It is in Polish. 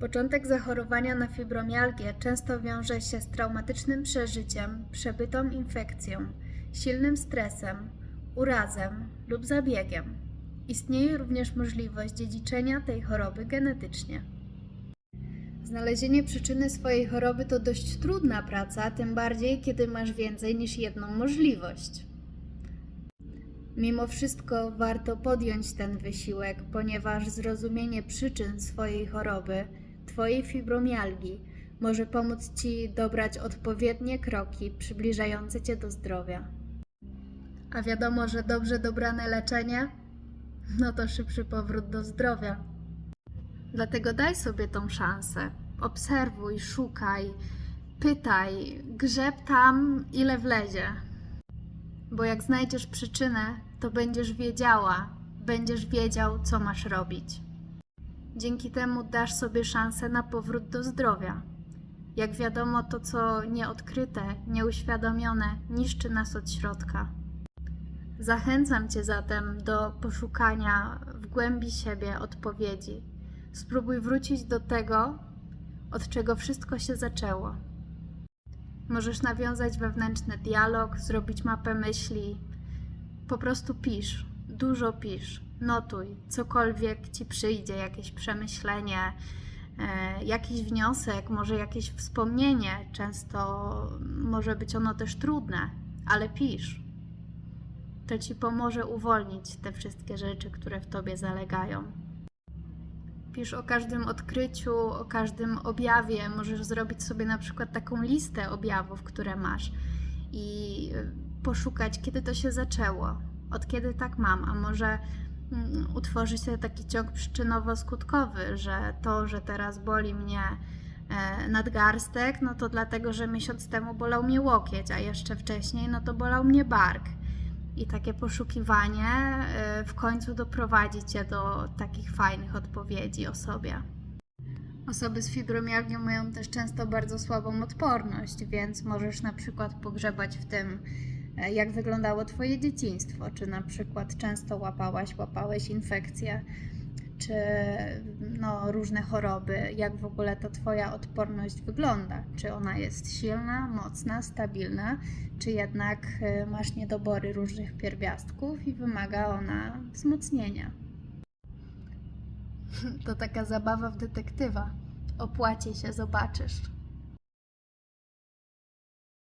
Początek zachorowania na fibromialgię często wiąże się z traumatycznym przeżyciem, przebytą infekcją, silnym stresem, urazem lub zabiegiem. Istnieje również możliwość dziedziczenia tej choroby genetycznie. Znalezienie przyczyny swojej choroby to dość trudna praca, tym bardziej kiedy masz więcej niż jedną możliwość. Mimo wszystko warto podjąć ten wysiłek, ponieważ zrozumienie przyczyn swojej choroby, Twojej fibromialgii, może pomóc Ci dobrać odpowiednie kroki przybliżające Cię do zdrowia. A wiadomo, że dobrze dobrane leczenie, no to szybszy powrót do zdrowia. Dlatego daj sobie tą szansę. Obserwuj, szukaj, pytaj, grzeb tam, ile wlezie. Bo jak znajdziesz przyczynę, to będziesz wiedziała, będziesz wiedział, co masz robić. Dzięki temu dasz sobie szansę na powrót do zdrowia. Jak wiadomo, to co nieodkryte, nieuświadomione, niszczy nas od środka. Zachęcam Cię zatem do poszukania w głębi siebie odpowiedzi. Spróbuj wrócić do tego, od czego wszystko się zaczęło. Możesz nawiązać wewnętrzny dialog, zrobić mapę myśli. Po prostu pisz, dużo pisz, notuj, cokolwiek ci przyjdzie, jakieś przemyślenie, e, jakiś wniosek, może jakieś wspomnienie. Często może być ono też trudne, ale pisz. To ci pomoże uwolnić te wszystkie rzeczy, które w tobie zalegają. Pisz o każdym odkryciu, o każdym objawie. Możesz zrobić sobie na przykład taką listę objawów, które masz i poszukać, kiedy to się zaczęło, od kiedy tak mam, a może utworzyć sobie taki ciąg przyczynowo-skutkowy, że to, że teraz boli mnie e, nadgarstek, no to dlatego, że miesiąc temu bolał mnie łokieć, a jeszcze wcześniej, no to bolał mnie bark. I takie poszukiwanie y, w końcu doprowadzi cię do takich fajnych odpowiedzi o sobie. Osoby z fibromialgią mają też często bardzo słabą odporność, więc możesz na przykład pogrzebać w tym, e, jak wyglądało Twoje dzieciństwo, czy na przykład często łapałaś, łapałeś infekcje, czy no, różne choroby, jak w ogóle ta Twoja odporność wygląda, czy ona jest silna, mocna, stabilna, czy jednak e, masz niedobory różnych pierwiastków i wymaga ona wzmocnienia. To taka zabawa w detektywa. Opłaci się, zobaczysz.